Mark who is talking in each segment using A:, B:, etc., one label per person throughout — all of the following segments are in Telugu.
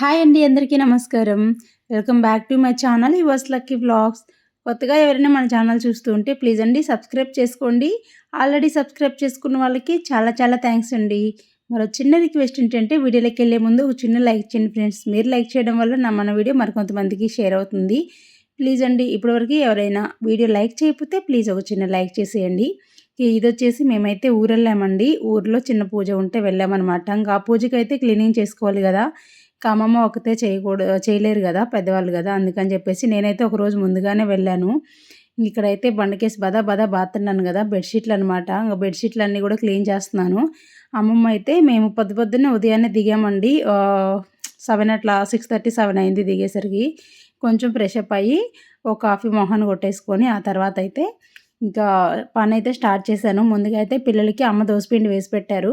A: హాయ్ అండి అందరికీ నమస్కారం welcome back to my channel yours lucky blogs కొత్తగా ఎవరైనా మన ఛానల్ చూస్తూ ఉంటే ప్లీజ్ అండి సబ్స్క్రైబ్ చేసుకోండి ఆల్రెడీ సబ్స్క్రైబ్ చేసుకున్న వాళ్ళకి చాలా చాలా థ్యాంక్స్ అండి మరో చిన్న రిక్వెస్ట్ ఏంటంటే వీడియోలోకి వెళ్ళే ముందు ఒక చిన్న లైక్ చేయండి ఫ్రెండ్స్ మీరు లైక్ చేయడం వల్ల నా మన వీడియో మరికొంతమందికి షేర్ అవుతుంది ప్లీజ్ అండి ఇప్పటివరకు ఎవరైనా వీడియో లైక్ చేయకపోతే ప్లీజ్ ఒక చిన్న లైక్ చేసేయండి ఇది వచ్చేసి మేమైతే ఊరు వెళ్ళామండి ఊర్లో చిన్న పూజ ఉంటే వెళ్ళామన్నమాట ఇంకా ఆ పూజకి అయితే క్లీనింగ్ చేసుకోవాలి కదా కామమ్మ ఒకతే చేయకూడదు చేయలేరు కదా పెద్దవాళ్ళు కదా అందుకని చెప్పేసి నేనైతే ఒకరోజు ముందుగానే వెళ్ళాను ఇక్కడైతే బండకేసి బదా బదా బాతున్నాను కదా బెడ్షీట్లు అనమాట ఇంకా బెడ్షీట్లు అన్నీ కూడా క్లీన్ చేస్తున్నాను అమ్మమ్మ అయితే మేము పొద్దు పొద్దున్నే ఉదయాన్నే దిగామండి సెవెన్ అట్లా సిక్స్ థర్టీ సెవెన్ అయింది దిగేసరికి కొంచెం ఫ్రెష్ అప్ అయ్యి ఒక కాఫీ మొహాన్ని కొట్టేసుకొని ఆ తర్వాత అయితే ఇంకా పని అయితే స్టార్ట్ చేశాను ముందుగా అయితే పిల్లలకి అమ్మ దోసపిండి వేసి పెట్టారు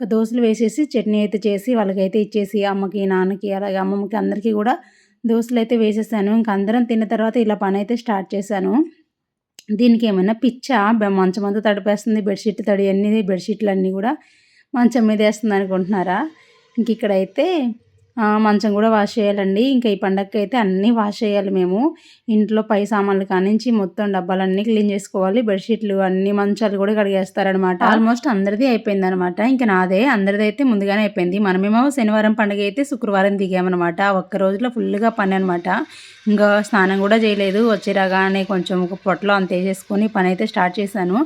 A: ఇక దోశలు వేసేసి చట్నీ అయితే చేసి వాళ్ళకైతే ఇచ్చేసి అమ్మకి నాన్నకి అలాగే అమ్మమ్మకి అందరికీ కూడా దోశలు అయితే వేసేసాను ఇంక అందరం తిన్న తర్వాత ఇలా పని అయితే స్టార్ట్ చేశాను దీనికి ఏమైనా పిచ్చ మంచం అంతా తడిపేస్తుంది బెడ్షీట్ తడి అన్ని బెడ్షీట్లు అన్నీ కూడా మంచం మీద వేస్తుంది అనుకుంటున్నారా ఇంక ఇక్కడైతే మంచం కూడా వాష్ చేయాలండి ఇంకా ఈ పండగకి అయితే అన్నీ వాష్ చేయాలి మేము ఇంట్లో పై సామాన్లు కానించి మొత్తం డబ్బాలన్నీ క్లీన్ చేసుకోవాలి బెడ్షీట్లు అన్ని మంచాలు కూడా కడిగేస్తారనమాట ఆల్మోస్ట్ అందరిది అయిపోయింది అనమాట ఇంకా నాదే అందరిది అయితే ముందుగానే అయిపోయింది మనమేమో శనివారం పండుగ అయితే శుక్రవారం దిగామన్నమాట ఒక్క రోజులో ఫుల్గా పని అనమాట ఇంకా స్నానం కూడా చేయలేదు వచ్చిరాగానే కొంచెం పొట్టలో అంత వేసేసుకొని పని అయితే స్టార్ట్ చేశాను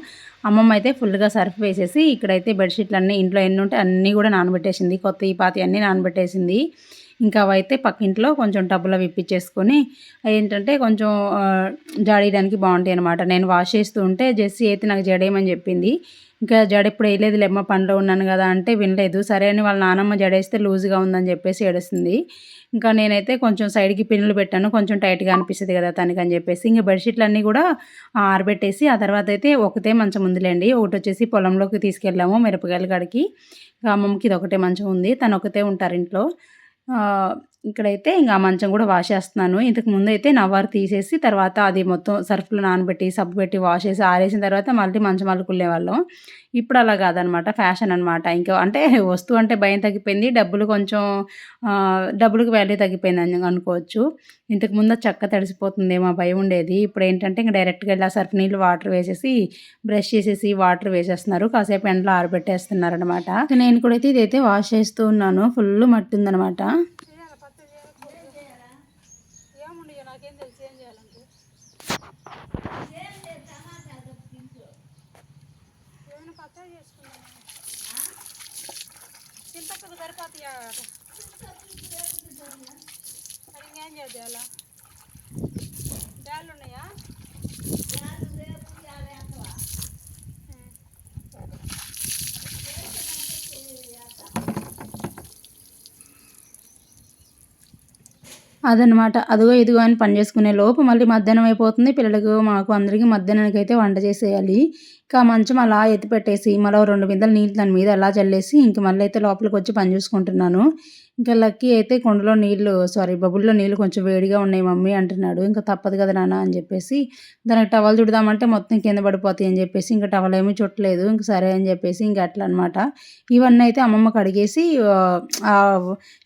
A: అమ్మమ్మ అయితే ఫుల్గా సర్ఫ్ వేసేసి ఇక్కడైతే బెడ్షీట్లు అన్నీ ఇంట్లో ఎన్ని ఉంటే అన్నీ కూడా నానబెట్టేసింది కొత్త ఈ పాతి అన్నీ నానబెట్టేసింది ఇంకా అవైతే పక్కింట్లో కొంచెం టబ్బులో విప్పించేసుకొని ఏంటంటే కొంచెం జాడేయడానికి బాగుంటాయి అనమాట నేను వాష్ చేస్తూ ఉంటే జెస్సీ అయితే నాకు జడేయమని చెప్పింది ఇంకా జడ ఇప్పుడు వేయలేదు లేమ్మ పనిలో ఉన్నాను కదా అంటే వినలేదు సరే అని వాళ్ళ నానమ్మ జడేస్తే లూజ్గా ఉందని చెప్పేసి ఏడుస్తుంది ఇంకా నేనైతే కొంచెం సైడ్కి పిన్నులు పెట్టాను కొంచెం టైట్గా అనిపిస్తుంది కదా తనకని చెప్పేసి ఇంకా బెడ్షీట్లు అన్నీ కూడా ఆరబెట్టేసి ఆ తర్వాత అయితే ఒకటే మంచం ఉందిలేండి ఒకటి వచ్చేసి పొలంలోకి తీసుకెళ్ళాము మిరపకాయల కాడికి అమ్మమ్మకి ఇది ఒకటే మంచం ఉంది తను ఒకతే ఉంటారు ఇంట్లో uh, ఇక్కడైతే ఇంకా మంచం కూడా వాష్ చేస్తున్నాను ఇంతకు ముందు అయితే నవ్వారు తీసేసి తర్వాత అది మొత్తం సర్ఫ్లో నానబెట్టి సబ్బు పెట్టి వాష్ చేసి ఆరేసిన తర్వాత మళ్ళీ మంచం అల్లుకునే వాళ్ళం ఇప్పుడు అలా కాదనమాట ఫ్యాషన్ అనమాట ఇంకా అంటే వస్తువు అంటే భయం తగ్గిపోయింది డబ్బులు కొంచెం డబ్బులకు వాల్యూ తగ్గిపోయింది అని అనుకోవచ్చు ఇంతకు ముందు తడిసిపోతుంది తడిసిపోతుందేమో భయం ఉండేది ఇప్పుడు ఏంటంటే ఇంకా డైరెక్ట్గా వెళ్ళి ఆ సర్ఫ్ నీళ్ళు వాటర్ వేసేసి బ్రష్ చేసేసి వాటర్ వేసేస్తున్నారు కాసేపు ఎండలో ఆరబెట్టేస్తున్నారు అనమాట నేను కూడా అయితే ఇదైతే వాష్ చేస్తూ ఉన్నాను ఫుల్ మట్టి ఉందనమాట నాకేం తెలిసి ఏం చేయాలంటే ఏమైనా పచ్చడి చేసుకున్నాను చింతకు సరిపోతాయా మరి ఇంకేం చేయాలా బ్యాళ్ళు ఉన్నాయా అదనమాట అదిగో ఇదిగో అని పని చేసుకునే లోపు మళ్ళీ మధ్యాహ్నం అయిపోతుంది పిల్లలకు మాకు అందరికీ మధ్యాహ్నానికి అయితే వంట చేసేయాలి ఇంకా మంచం అలా ఎత్తి పెట్టేసి మరో రెండు బిందెలు నీళ్ళు దాని మీద అలా చల్లేసి ఇంక మళ్ళీ అయితే లోపలికి వచ్చి పని చూసుకుంటున్నాను ఇంకా లక్కీ అయితే కొండలో నీళ్ళు సారీ బబుల్లో నీళ్ళు కొంచెం వేడిగా ఉన్నాయి మమ్మీ అంటున్నాడు ఇంకా తప్పదు కదా నాన్న అని చెప్పేసి దానికి టవల్ చుడదామంటే మొత్తం కింద పడిపోతాయి అని చెప్పేసి ఇంకా టవల్ ఏమీ చుట్టలేదు ఇంక సరే అని చెప్పేసి ఇంకా అట్లా అనమాట ఇవన్నీ అయితే అమ్మమ్మ కడిగేసి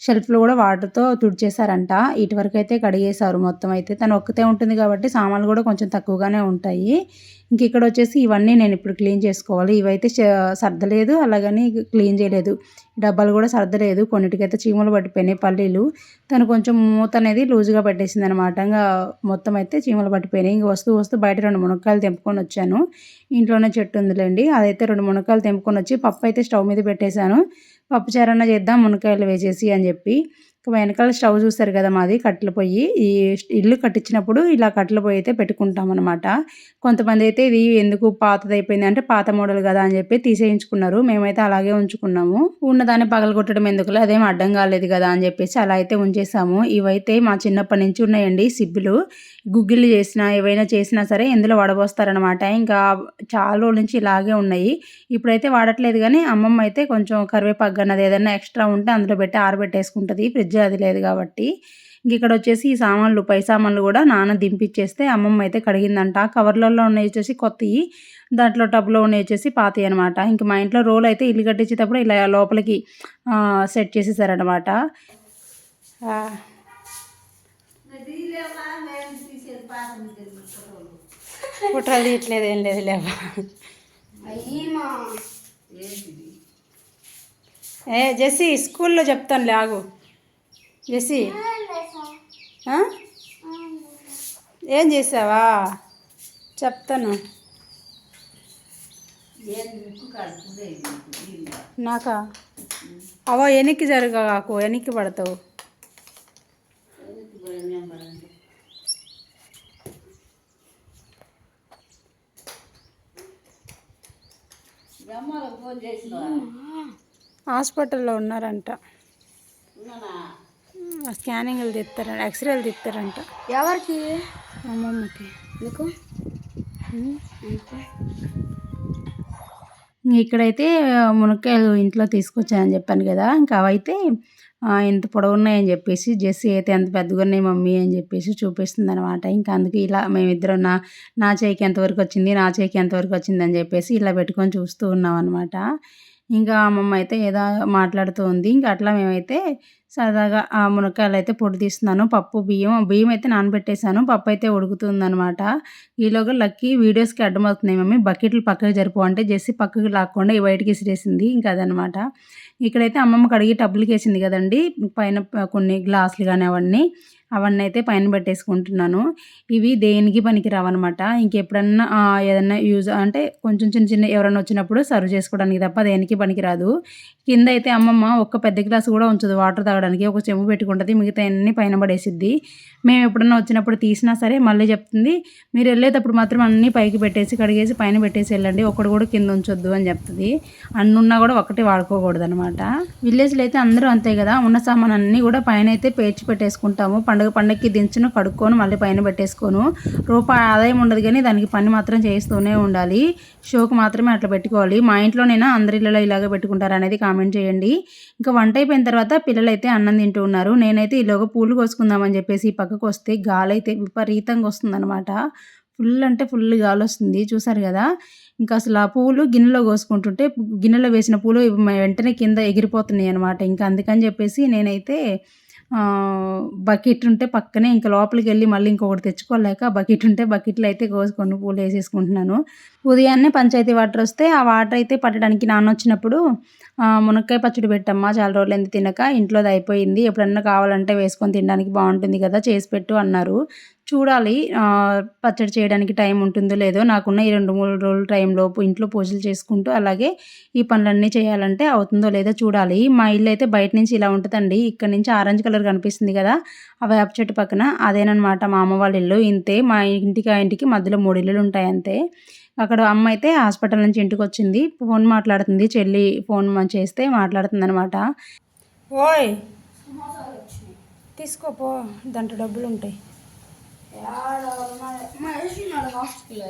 A: షెల్ఫ్లో కూడా వాటర్తో తుడిచేశారంట ఇటువరకు అయితే కడిగేశారు మొత్తం అయితే తను ఒక్కతే ఉంటుంది కాబట్టి సామాన్లు కూడా కొంచెం తక్కువగానే ఉంటాయి ఇంక ఇక్కడ వచ్చేసి ఇవన్నీ నేను ఇప్పుడు క్లీన్ చేసుకోవాలి ఇవైతే సర్దలేదు అలాగని క్లీన్ చేయలేదు డబ్బాలు కూడా సర్దలేదు కొన్నిటికైతే చీమలు పట్టిపోయినాయి పల్లీలు తను కొంచెం మూత అనేది లూజ్గా పట్టేసింది అనమాట ఇంకా మొత్తం అయితే చీమలు పట్టిపోయినాయి ఇంక వస్తూ వస్తూ బయట రెండు మునక్కాయలు తెంపుకొని వచ్చాను ఇంట్లోనే చెట్టు ఉందిలేండి అదైతే రెండు మునక్కాయలు తెంపుకొని వచ్చి పప్పు అయితే స్టవ్ మీద పెట్టేశాను పప్పు చారన్న చేద్దాం మునక్కాయలు వేసేసి అని చెప్పి వెనకాల స్టవ్ చూస్తారు కదా మాది కట్టెల పొయ్యి ఈ ఇల్లు కట్టించినప్పుడు ఇలా కట్టెల పొయ్యి అయితే పెట్టుకుంటాం అనమాట కొంతమంది అయితే ఇది ఎందుకు పాతదైపోయింది అంటే పాత మోడల్ కదా అని చెప్పి తీసేయించుకున్నారు మేమైతే అలాగే ఉంచుకున్నాము ఉన్నదాన్ని పగలగొట్టడం ఎందుకు అదేం అడ్డం కాలేదు కదా అని చెప్పేసి అలా అయితే ఉంచేసాము ఇవైతే మా చిన్నప్పటి నుంచి ఉన్నాయండి సిబ్బులు గుగ్గిళ్ళు చేసినా ఏవైనా చేసినా సరే ఇందులో వడబోస్తారనమాట ఇంకా చాలా రోజుల నుంచి ఇలాగే ఉన్నాయి ఇప్పుడైతే వాడట్లేదు కానీ అమ్మమ్మ అయితే కొంచెం కరివేపాకు అన్నది ఏదైనా ఎక్స్ట్రా ఉంటే అందులో పెట్టి ఆరబెట్టేసుకుంటుంది ఫ్రిడ్జ్ ఫ్రిడ్జ్ అది లేదు కాబట్టి ఇంక ఇక్కడ వచ్చేసి ఈ సామాన్లు పై సామాన్లు కూడా నాన్న దింపిచ్చేస్తే అమ్మమ్మ అయితే కడిగిందంట కవర్లలో ఉన్నాయి వచ్చేసి కొత్తవి దాంట్లో టబ్లో ఉన్నాయి వచ్చేసి పాతవి అనమాట ఇంక మా ఇంట్లో రోల్ అయితే ఇల్లు కట్టించేటప్పుడు ఇలా లోపలికి సెట్ చేసేసారనమాట
B: కుట్రలు ఏం లేదు లేవా ఏ జెస్సీ స్కూల్లో చెప్తాను లాగు జెసి ఏం చేసావా చెప్తాను నాకా అవో వెనక్కి జరగకు వెనక్కి పడతావు హాస్పిటల్లో ఉన్నారంట స్కానింగ్లు తీస్తారంట ఎక్స్రేలు తెస్తారంట ఎవరికి అమ్మమ్మకి నీకు ఇక్కడైతే మునక్కాయలు ఇంట్లో తీసుకొచ్చాయని చెప్పాను కదా ఇంకా అవైతే ఇంత పొడవున్నాయని చెప్పేసి జెస్సీ అయితే ఎంత పెద్దగా ఉన్నాయి మమ్మీ అని చెప్పేసి చూపిస్తుంది అనమాట ఇంకా అందుకు ఇలా మేమిద్దరం నా నా చేయికి ఎంతవరకు వచ్చింది నా చేయికి ఎంతవరకు వచ్చింది అని చెప్పేసి ఇలా పెట్టుకొని చూస్తూ ఉన్నాం అనమాట ఇంకా అమ్మమ్మ అయితే ఏదో మాట్లాడుతూ ఉంది ఇంకా అట్లా మేమైతే సరదాగా ఆ మునక్కాయలు అయితే పొడి తీస్తున్నాను పప్పు బియ్యం బియ్యం అయితే నానబెట్టేశాను పప్పు అయితే ఉడుకుతుంది అనమాట ఈలోగా లక్కీ వీడియోస్కి అడ్డమవుతున్నాయి మమ్మీ బకెట్లు పక్కకు జరుపు అంటే చేసి పక్కకు లాక్కుండా బయటకి ఇసిరేసింది ఇంకా అదనమాట ఇక్కడైతే అమ్మమ్మ కడిగి టబ్బులకి వేసింది కదండి పైన కొన్ని గ్లాసులు కానీ అవన్నీ అవన్నీ అయితే పైన పెట్టేసుకుంటున్నాను ఇవి దేనికి పనికి రావన్నమాట ఇంకెప్పుడన్నా ఏదన్నా యూజ్ అంటే కొంచెం చిన్న చిన్న ఎవరన్నా వచ్చినప్పుడు సర్వ్ చేసుకోవడానికి తప్ప దేనికి పనికిరాదు కింద అయితే అమ్మమ్మ ఒక్క పెద్ద గ్లాస్ కూడా ఉంచదు వాటర్ తాగడానికి ఒక చెంబు పెట్టుకుంటుంది మిగతా అన్ని పైన పడేసిద్ది మేము ఎప్పుడన్నా వచ్చినప్పుడు తీసినా సరే మళ్ళీ చెప్తుంది మీరు వెళ్ళేటప్పుడు మాత్రం అన్నీ పైకి పెట్టేసి కడిగేసి పైన పెట్టేసి వెళ్ళండి ఒకటి కూడా కింద ఉంచొద్దు అని చెప్తుంది అన్నున్నా కూడా ఒకటి వాడుకోకూడదు అనమాట విలేజ్లో అయితే అందరూ అంతే కదా ఉన్న సామాన్ అన్నీ కూడా పైన అయితే పేర్చి పెట్టేసుకుంటాము పండుగ పండగకి దించును కడుక్కోను మళ్ళీ పైన పెట్టేసుకోను రూపాయి ఆదాయం ఉండదు కానీ దానికి పని మాత్రం చేస్తూనే ఉండాలి షోకు మాత్రమే అట్లా పెట్టుకోవాలి మా ఇంట్లోనైనా అందరిలో ఇలాగే పెట్టుకుంటారు అనేది కామెంట్ చేయండి ఇంకా వంట అయిపోయిన తర్వాత పిల్లలైతే అన్నం తింటూ ఉన్నారు నేనైతే ఈలోగా పూలు కోసుకుందామని చెప్పేసి పక్కకు వస్తే గాలి అయితే విపరీతంగా వస్తుందన్నమాట ఫుల్ అంటే ఫుల్ గాలి వస్తుంది చూసారు కదా ఇంకా అసలు ఆ పూలు గిన్నెలో కోసుకుంటుంటే గిన్నెలో వేసిన పూలు వెంటనే కింద ఎగిరిపోతున్నాయి అనమాట ఇంకా అందుకని చెప్పేసి నేనైతే బకెట్ ఉంటే పక్కనే ఇంకా లోపలికి వెళ్ళి మళ్ళీ ఇంకొకటి తెచ్చుకోలేక బకెట్ ఉంటే బకెట్లు అయితే కోసుకొని పూలు వేసేసుకుంటున్నాను ఉదయాన్నే పంచాయతీ వాటర్ వస్తే ఆ వాటర్ అయితే పట్టడానికి నాన్న వచ్చినప్పుడు మునక్కాయ పచ్చడి పెట్టమ్మా చాలా రోజులు రోజులైంది తినక ఇంట్లోది అయిపోయింది ఎప్పుడన్నా కావాలంటే వేసుకొని తినడానికి బాగుంటుంది కదా చేసి పెట్టు అన్నారు చూడాలి పచ్చడి చేయడానికి టైం ఉంటుందో లేదో నాకున్న ఈ రెండు మూడు రోజుల టైంలోపు ఇంట్లో పూజలు చేసుకుంటూ అలాగే ఈ పనులన్నీ చేయాలంటే అవుతుందో లేదో చూడాలి మా ఇల్లు అయితే బయట నుంచి ఇలా ఉంటుందండి ఇక్కడ నుంచి ఆరెంజ్ కలర్ కనిపిస్తుంది కదా ఆ వేప చెట్టు పక్కన అదేనమాట మా అమ్మ వాళ్ళ ఇల్లు ఇంతే మా ఇంటికి ఆ ఇంటికి మధ్యలో మూడు ఇల్లులు ఉంటాయి అంతే అక్కడ అమ్మ అయితే హాస్పిటల్ నుంచి ఇంటికి వచ్చింది ఫోన్ మాట్లాడుతుంది చెల్లి ఫోన్ చేస్తే మాట్లాడుతుంది అనమాట ఓయ్ తీసుకోపో దాంట్లో డబ్బులు ఉంటాయి నాన్న హాస్టల్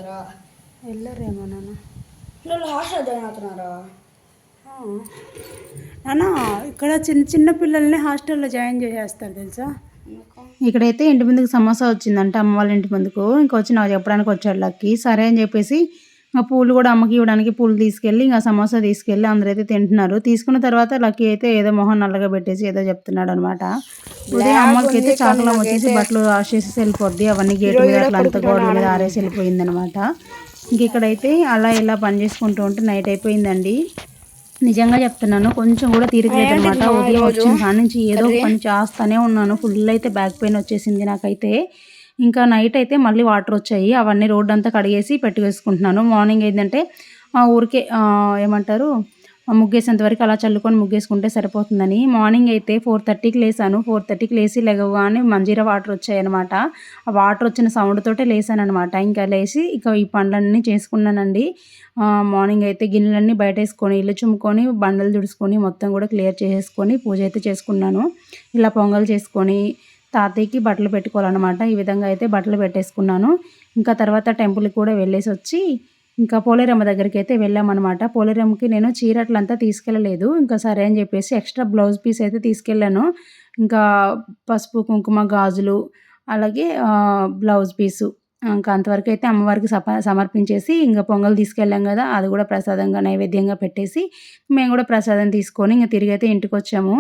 B: ఇక్కడ చిన్న చిన్న పిల్లల్ని హాస్టల్లో జాయిన్ చేసేస్తారు తెలుసా ఇక్కడైతే ఇంటి ముందుకు సమోసా వచ్చిందంట అమ్మ వాళ్ళ ఇంటి ముందుకు ఇంకొచ్చి నాకు చెప్పడానికి వచ్చాడు లక్కి సరే అని చెప్పేసి ఇంకా పూలు కూడా అమ్మకి ఇవ్వడానికి పూలు తీసుకెళ్ళి ఇంకా సమోసా తీసుకెళ్ళి అందరైతే తింటున్నారు తీసుకున్న తర్వాత లక్కీ అయితే ఏదో మొహం నల్లగా పెట్టేసి ఏదో చెప్తున్నాడు అనమాట ఉదయం అమ్మకి అయితే చాకలం వచ్చేసి బట్టలు వాష్ చేసి వెళ్ళిపోద్ది అవన్నీ గేట్ మీద అట్లా అంత గోడల మీద ఆరేసి వెళ్ళిపోయింది అనమాట ఇంకెక్కడైతే అలా ఇలా పని చేసుకుంటూ ఉంటే నైట్ అయిపోయిందండి నిజంగా చెప్తున్నాను కొంచెం కూడా తీరగలేదు అనమాట ఉదయం వచ్చిన కాడ నుంచి ఏదో పని చేస్తూనే ఉన్నాను ఫుల్ అయితే బ్యాక్ పెయిన్ వచ్చేసింది నాకైతే ఇంకా నైట్ అయితే మళ్ళీ వాటర్ వచ్చాయి అవన్నీ రోడ్ అంతా కడిగేసి పెట్టి వేసుకుంటున్నాను మార్నింగ్ ఏంటంటే ఊరికే ఏమంటారు ముగ్గేసేంత వరకు అలా చల్లుకొని ముగ్గేసుకుంటే సరిపోతుందని మార్నింగ్ అయితే ఫోర్ థర్టీకి లేసాను ఫోర్ థర్టీకి లేచి లెగవగానే మంజీరా వాటర్ వచ్చాయన్నమాట ఆ వాటర్ వచ్చిన సౌండ్ తోటే లేసాను అనమాట ఇంకా లేచి ఇక ఈ పండ్లన్నీ చేసుకున్నానండి మార్నింగ్ అయితే గిన్నెలన్నీ బయట వేసుకొని ఇల్లు చుమ్ముకొని బండలు దుడుచుకొని మొత్తం కూడా క్లియర్ చేసేసుకొని పూజ అయితే చేసుకున్నాను ఇలా పొంగల్ చేసుకొని తాతయ్యకి బట్టలు పెట్టుకోవాలన్నమాట ఈ విధంగా అయితే బట్టలు పెట్టేసుకున్నాను ఇంకా తర్వాత టెంపుల్కి కూడా వెళ్ళేసి వచ్చి ఇంకా పోలేరమ్మ దగ్గరికి అయితే వెళ్ళామన్నమాట పోలేరమ్మకి నేను చీరట్లంతా తీసుకెళ్ళలేదు ఇంకా సరే అని చెప్పేసి ఎక్స్ట్రా బ్లౌజ్ పీస్ అయితే తీసుకెళ్ళాను ఇంకా పసుపు కుంకుమ గాజులు అలాగే బ్లౌజ్ పీసు ఇంకా అంతవరకు అయితే అమ్మవారికి సప సమర్పించేసి ఇంకా పొంగల్ తీసుకెళ్ళాం కదా అది కూడా ప్రసాదంగా నైవేద్యంగా పెట్టేసి మేము కూడా ప్రసాదం తీసుకొని ఇంకా తిరిగి అయితే ఇంటికి వచ్చాము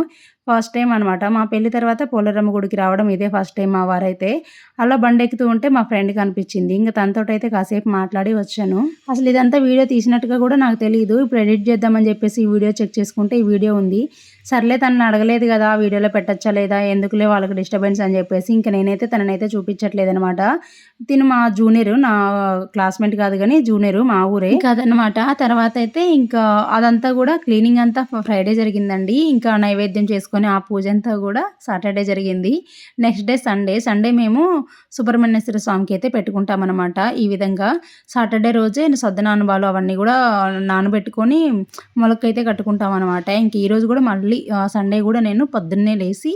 B: ఫస్ట్ టైం అనమాట మా పెళ్లి తర్వాత పోలరమ్మ గుడికి రావడం ఇదే ఫస్ట్ టైం మా వారైతే అలా బండెక్కుతూ ఉంటే మా ఫ్రెండ్ కనిపించింది ఇంకా అయితే కాసేపు మాట్లాడి వచ్చాను అసలు ఇదంతా వీడియో తీసినట్టుగా కూడా నాకు తెలియదు ఇప్పుడు ఎడిట్ చేద్దామని చెప్పేసి ఈ వీడియో చెక్ చేసుకుంటే ఈ వీడియో ఉంది సర్లే తనని అడగలేదు కదా ఆ వీడియోలో పెట్టచ్చా లేదా ఎందుకులే వాళ్ళకి డిస్టర్బెన్స్ అని చెప్పేసి ఇంకా నేనైతే తననైతే చూపించట్లేదు అనమాట తిను మా జూనియర్ నా క్లాస్మేట్ కాదు కానీ జూనియర్ మా ఊరే కాదనమాట తర్వాత అయితే ఇంకా అదంతా కూడా క్లీనింగ్ అంతా ఫ్రైడే జరిగిందండి ఇంకా నైవేద్యం చేసుకుని చేసుకొని ఆ పూజ అంతా కూడా సాటర్డే జరిగింది నెక్స్ట్ డే సండే సండే మేము సుబ్రహ్మణ్యేశ్వర స్వామికి అయితే పెట్టుకుంటామన్నమాట ఈ విధంగా సాటర్డే రోజే సద్దనానుభాలు అవన్నీ కూడా నానబెట్టుకొని మొలకైతే కట్టుకుంటాం అనమాట ఇంక ఈరోజు కూడా మళ్ళీ సండే కూడా నేను పొద్దున్నే లేచి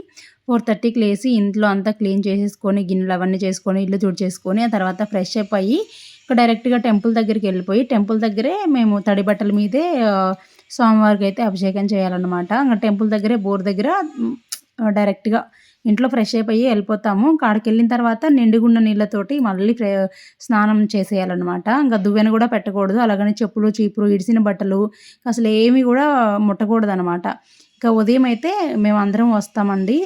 B: ఫోర్ థర్టీకి లేచి ఇంట్లో అంతా క్లీన్ చేసేసుకొని గిన్నెలు అవన్నీ చేసుకొని ఇల్లు చేసుకొని ఆ తర్వాత ఫ్రెష్ అప్ అయ్యి డైరెక్ట్గా టెంపుల్ దగ్గరికి వెళ్ళిపోయి టెంపుల్ దగ్గరే మేము తడి బట్టల మీదే స్వామివారికి అయితే అభిషేకం చేయాలన్నమాట ఇంకా టెంపుల్ దగ్గరే బోర్ దగ్గర డైరెక్ట్గా ఇంట్లో ఫ్రెష్ అయిపోయి వెళ్ళిపోతాము కాడికి వెళ్ళిన తర్వాత నిండుగున్న నీళ్ళతోటి మళ్ళీ స్నానం చేసేయాలన్నమాట ఇంకా దువ్వెన కూడా పెట్టకూడదు అలాగనే చెప్పులు చీపులు ఇడిసిన బట్టలు అసలు ఏమీ కూడా ముట్టకూడదు అనమాట ఇంకా ఉదయం అయితే మేము అందరం వస్తామండి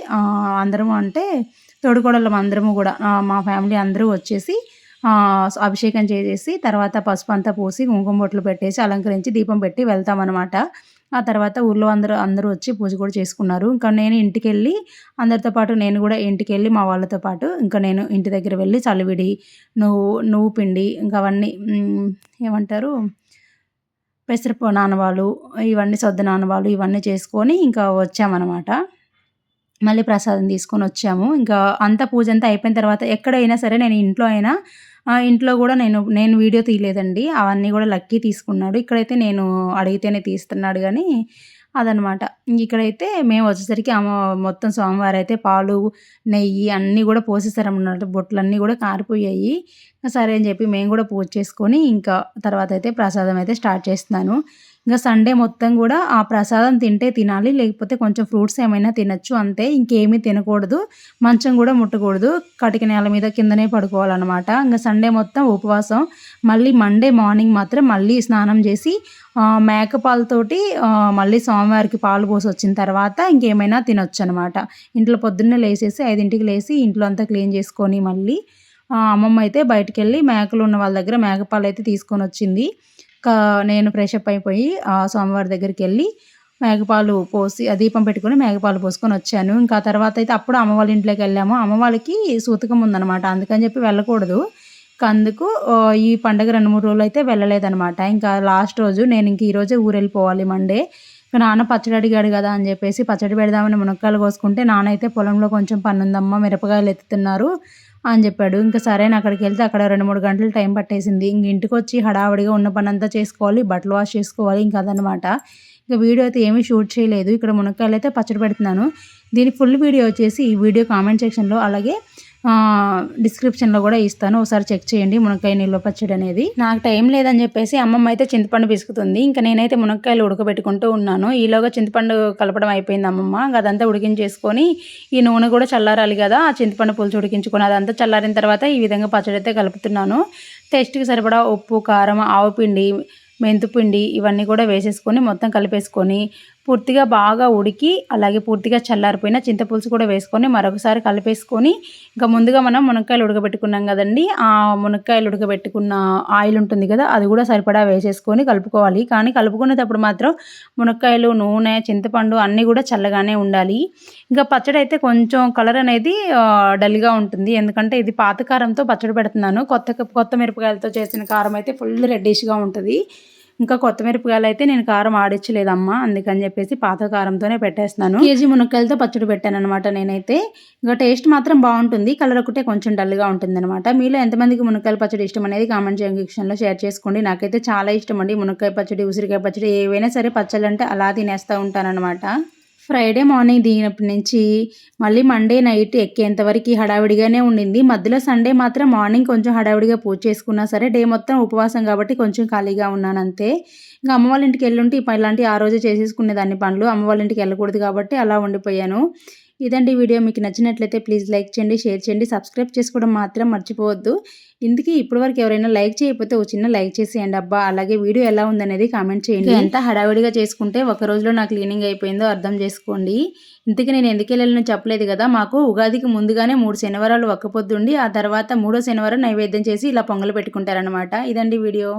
B: అందరం అంటే తోడుకోడలం అందరము కూడా మా ఫ్యామిలీ అందరూ వచ్చేసి అభిషేకం చేసేసి తర్వాత పసుపు అంతా పోసి కుంకుమ బొట్లు పెట్టేసి అలంకరించి దీపం పెట్టి వెళ్తామన్నమాట ఆ తర్వాత ఊళ్ళో అందరూ అందరూ వచ్చి పూజ కూడా చేసుకున్నారు ఇంకా నేను ఇంటికి వెళ్ళి అందరితో పాటు నేను కూడా ఇంటికి వెళ్ళి మా వాళ్ళతో పాటు ఇంకా నేను ఇంటి దగ్గర వెళ్ళి చలివిడి నువ్వు నువ్వు పిండి ఇంకా అవన్నీ ఏమంటారు పెసరపు నానవాళ్ళు ఇవన్నీ సొద్ద నానవాళ్ళు ఇవన్నీ చేసుకొని ఇంకా వచ్చామన్నమాట మళ్ళీ ప్రసాదం తీసుకొని వచ్చాము ఇంకా అంత పూజ అంతా అయిపోయిన తర్వాత ఎక్కడైనా సరే నేను ఇంట్లో అయినా ఇంట్లో కూడా నేను నేను వీడియో తీయలేదండి అవన్నీ కూడా లక్కీ తీసుకున్నాడు ఇక్కడైతే నేను అడిగితేనే తీస్తున్నాడు కానీ అదనమాట ఇక్కడైతే మేము వచ్చేసరికి ఆమె మొత్తం సోమవారం అయితే పాలు నెయ్యి అన్నీ కూడా పోసేసారన్నమాట బొట్లన్నీ కూడా కారిపోయాయి సరే అని చెప్పి మేము కూడా పూజ చేసుకొని ఇంకా తర్వాత అయితే ప్రసాదం అయితే స్టార్ట్ చేస్తున్నాను ఇంకా సండే మొత్తం కూడా ఆ ప్రసాదం తింటే తినాలి లేకపోతే కొంచెం ఫ్రూట్స్ ఏమైనా తినచ్చు అంతే ఇంకేమీ తినకూడదు మంచం కూడా ముట్టకూడదు కటిక నేల మీద కిందనే పడుకోవాలన్నమాట ఇంకా సండే మొత్తం ఉపవాసం మళ్ళీ మండే మార్నింగ్ మాత్రం మళ్ళీ స్నానం చేసి మేక పాలతోటి మళ్ళీ స్వామివారికి పాలు పోసి వచ్చిన తర్వాత ఇంకేమైనా తినొచ్చు అనమాట ఇంట్లో పొద్దున్నే లేసేసి ఐదింటికి లేసి ఇంట్లో అంతా క్లీన్ చేసుకొని మళ్ళీ అమ్మమ్మ అయితే బయటకు వెళ్ళి మేకలు ఉన్న వాళ్ళ దగ్గర మేకపాలు అయితే తీసుకొని వచ్చింది నేను ఫ్రెషప్ అయిపోయి ఆ స్వామివారి దగ్గరికి వెళ్ళి మేకపాలు పోసి దీపం పెట్టుకుని మేకపాలు పోసుకొని వచ్చాను ఇంకా తర్వాత అయితే అప్పుడు అమ్మవాళ్ళ ఇంట్లోకి వెళ్ళాము అమ్మవాళ్ళకి సూతకం ఉందన్నమాట అందుకని చెప్పి వెళ్ళకూడదు అందుకు ఈ పండగ రెండు మూడు రోజులు అయితే వెళ్ళలేదనమాట ఇంకా లాస్ట్ రోజు నేను ఇంక ఈరోజే ఊరు వెళ్ళిపోవాలి మండే నాన్న పచ్చడి అడిగాడు కదా అని చెప్పేసి పచ్చడి పెడదామని మునక్కాయలు కోసుకుంటే నాన్న అయితే పొలంలో కొంచెం పన్నుందమ్మ మిరపకాయలు ఎత్తుతున్నారు అని చెప్పాడు ఇంకా సరే నేను అక్కడికి వెళ్తే అక్కడ రెండు మూడు గంటలు టైం పట్టేసింది ఇంక ఇంటికి వచ్చి హడావుడిగా ఉన్న పనంతా చేసుకోవాలి బట్టలు వాష్ చేసుకోవాలి ఇంకా అదనమాట ఇంకా వీడియో అయితే ఏమీ షూట్ చేయలేదు ఇక్కడ మునక్కాయలు అయితే పచ్చడి పెడుతున్నాను దీని ఫుల్ వీడియో వచ్చేసి ఈ వీడియో కామెంట్ సెక్షన్లో అలాగే డిస్క్రిప్షన్లో కూడా ఇస్తాను ఒకసారి చెక్ చేయండి మునక్కాయ నిల్వ పచ్చడి అనేది నాకు టైం లేదని చెప్పేసి అమ్మమ్మ అయితే చింతపండు పిసుకుతుంది ఇంకా నేనైతే మునక్కాయలు ఉడకబెట్టుకుంటూ ఉన్నాను ఈలోగా చింతపండు కలపడం అయిపోయింది అమ్మమ్మ అదంతా ఉడికించేసుకొని ఈ నూనె కూడా చల్లారాలి కదా ఆ చింతపండు పులుసు ఉడికించుకొని అదంతా చల్లారిన తర్వాత ఈ విధంగా పచ్చడి అయితే కలుపుతున్నాను టేస్ట్కి సరిపడా ఉప్పు కారం ఆవు పిండి మెంతుపిండి ఇవన్నీ కూడా వేసేసుకొని మొత్తం కలిపేసుకొని పూర్తిగా బాగా ఉడికి అలాగే పూర్తిగా చల్లారిపోయిన చింతపులుసు కూడా వేసుకొని మరొకసారి కలిపేసుకొని ఇంకా ముందుగా మనం మునక్కాయలు ఉడకబెట్టుకున్నాం కదండి ఆ మునక్కాయలు ఉడకబెట్టుకున్న ఆయిల్ ఉంటుంది కదా అది కూడా సరిపడా వేసేసుకొని కలుపుకోవాలి కానీ కలుపుకునేటప్పుడు మాత్రం మునక్కాయలు నూనె చింతపండు అన్నీ కూడా చల్లగానే ఉండాలి ఇంకా పచ్చడి అయితే కొంచెం కలర్ అనేది డల్గా ఉంటుంది ఎందుకంటే ఇది పాత కారంతో పచ్చడి పెడుతున్నాను కొత్త కొత్త మిరపకాయలతో చేసిన కారం అయితే ఫుల్ రెడ్డిష్గా ఉంటుంది ఇంకా కొత్త మిరపకాయలు అయితే నేను కారం ఆడించలేదమ్మా అందుకని చెప్పేసి పాత కారంతోనే పెట్టేస్తున్నాను కేజీ మునక్కాయలతో పచ్చడి పెట్టాను అనమాట నేనైతే ఇంకా టేస్ట్ మాత్రం బాగుంటుంది కలర్ ఒకటే కొంచెం డల్గా ఉంటుంది అనమాట మీలో ఎంతమందికి మునక్కాయల పచ్చడి ఇష్టం అనేది కామెంట్ సెక్షన్లో షేర్ చేసుకోండి నాకైతే చాలా ఇష్టం అండి మునక్కాయ పచ్చడి ఉసిరికాయ పచ్చడి ఏవైనా సరే పచ్చళ్ళంటే అలా తినేస్తూ అనమాట ఫ్రైడే మార్నింగ్ దిగినప్పటి నుంచి మళ్ళీ మండే నైట్ ఎక్కేంతవరకు హడావిడిగానే ఉండింది మధ్యలో సండే మాత్రం మార్నింగ్ కొంచెం హడావిడిగా పూజ చేసుకున్నా సరే డే మొత్తం ఉపవాసం కాబట్టి కొంచెం ఖాళీగా ఉన్నాను అంతే ఇంకా అమ్మ వాళ్ళ ఇంటికి వెళ్ళుంటే ఇలాంటి ఆ రోజు చేసేసుకునేదాన్ని పనులు అమ్మ వాళ్ళ ఇంటికి వెళ్ళకూడదు కాబట్టి అలా ఉండిపోయాను ఇదండి వీడియో మీకు నచ్చినట్లయితే ప్లీజ్ లైక్ చేయండి షేర్ చేయండి సబ్స్క్రైబ్ చేసుకోవడం మాత్రం మర్చిపోవద్దు ఇందుకే ఇప్పటివరకు ఎవరైనా లైక్ చేయకపోతే ఒక చిన్న లైక్ చేసేయండి అబ్బా అలాగే వీడియో ఎలా ఉందనేది కామెంట్ చేయండి ఎంత హడావిడిగా చేసుకుంటే ఒక రోజులో నా క్లీనింగ్ అయిపోయిందో అర్థం చేసుకోండి ఇందుకే నేను ఎందుకెళ్ళను చెప్పలేదు కదా మాకు ఉగాదికి ముందుగానే మూడు శనివారాలు ఒక్కపొద్దుండి ఆ తర్వాత మూడో శనివారం నైవేద్యం చేసి ఇలా పొంగలు పెట్టుకుంటారనమాట ఇదండి వీడియో